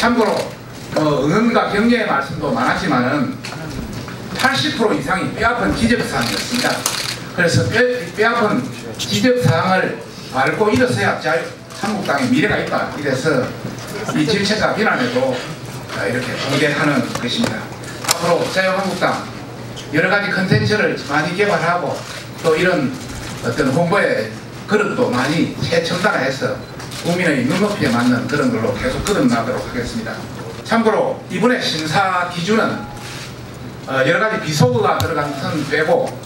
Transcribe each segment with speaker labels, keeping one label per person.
Speaker 1: 참고로 어, 응원과 격려의 말씀도 많았지만은 80% 이상이 뼈아픈 지적사항이었습니다. 그래서 뼈, 뼈아픈 지적사항을 밟고 일어서야 자유, 한국당의 미래가 있다. 이래서 이 질책과 비난에도 어, 이렇게 공개하는 것입니다. 앞으로 자유한국당 여러 가지 컨텐츠를 많이 개발하고 또 이런 어떤 홍보의 그릇도 많이 재첨단화해서 국민의 눈높이에 맞는 그런 걸로 계속 거듭나도록 하겠습니다. 참고로 이번에 심사 기준은 어, 여러 가지 비속어가 들어간 선 빼고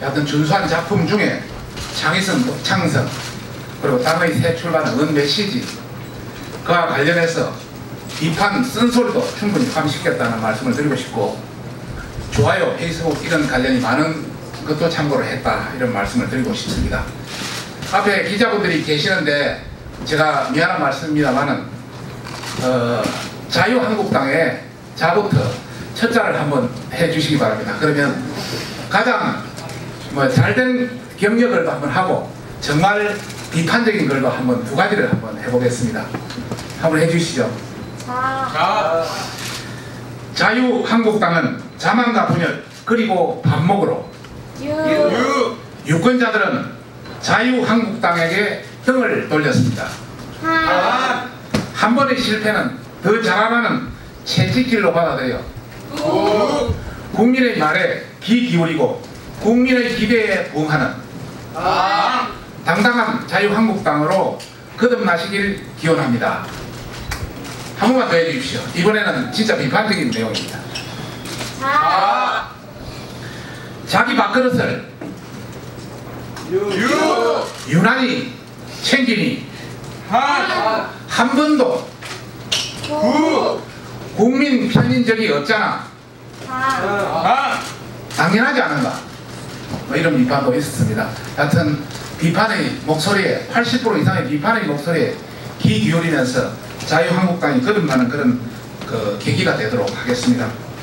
Speaker 1: 하여튼 준수한 작품 중에 창의성, 독창성 그리고 당의 새 출발은 은 메시지 그와 관련해서 비판 쓴소리도 충분히 포함시켰다는 말씀을 드리고 싶고 좋아요, 페이스북 이런 관련이 많은 것도 참고를 했다 이런 말씀을 드리고 싶습니다. 앞에 기자분들이 계시는데 제가 미안한 말씀입니다만은 어, 자유한국당에 자부터 첫 자를 한번 해주시기 바랍니다. 그러면 가장 뭐 잘된 경력을 한번 하고 정말 비판적인 걸도 한번 두 가지를 한번 해보겠습니다. 한번 해주시죠.
Speaker 2: 자,
Speaker 1: 자유한국당은 자만과 분열 그리고 반목으로
Speaker 2: 유,
Speaker 3: 유,
Speaker 1: 유권자들은 자유한국당에게 등을 돌렸습니다.
Speaker 2: 한,
Speaker 3: 한,
Speaker 1: 한 번의 실패는 더 잘하라는 채찍질로 받아들여
Speaker 3: 구,
Speaker 1: 국민의 말에 귀 기울이고 국민의 기대에 부응하는
Speaker 3: 당,
Speaker 1: 당당한 자유한국당으로 거듭나시길 기원합니다. 한 번만 더 해주십시오. 이번에는 진짜 비판적인 내용입니다.
Speaker 2: 자,
Speaker 3: 자,
Speaker 1: 자기 밥그릇을
Speaker 3: 유,
Speaker 1: 유난히 챙기니
Speaker 3: 한,
Speaker 1: 한 번도
Speaker 3: 구,
Speaker 1: 국민 편인 적이 없잖아.
Speaker 2: 한,
Speaker 3: 당,
Speaker 1: 당연하지 않은가? 뭐 이런 비판도 있었습니다. 하여튼 비판의 목소리에 80% 이상의 비판의 목소리에 귀 기울이면서 자유한국당이 거듭나는 그런 그 계기가 되도록 하겠습니다.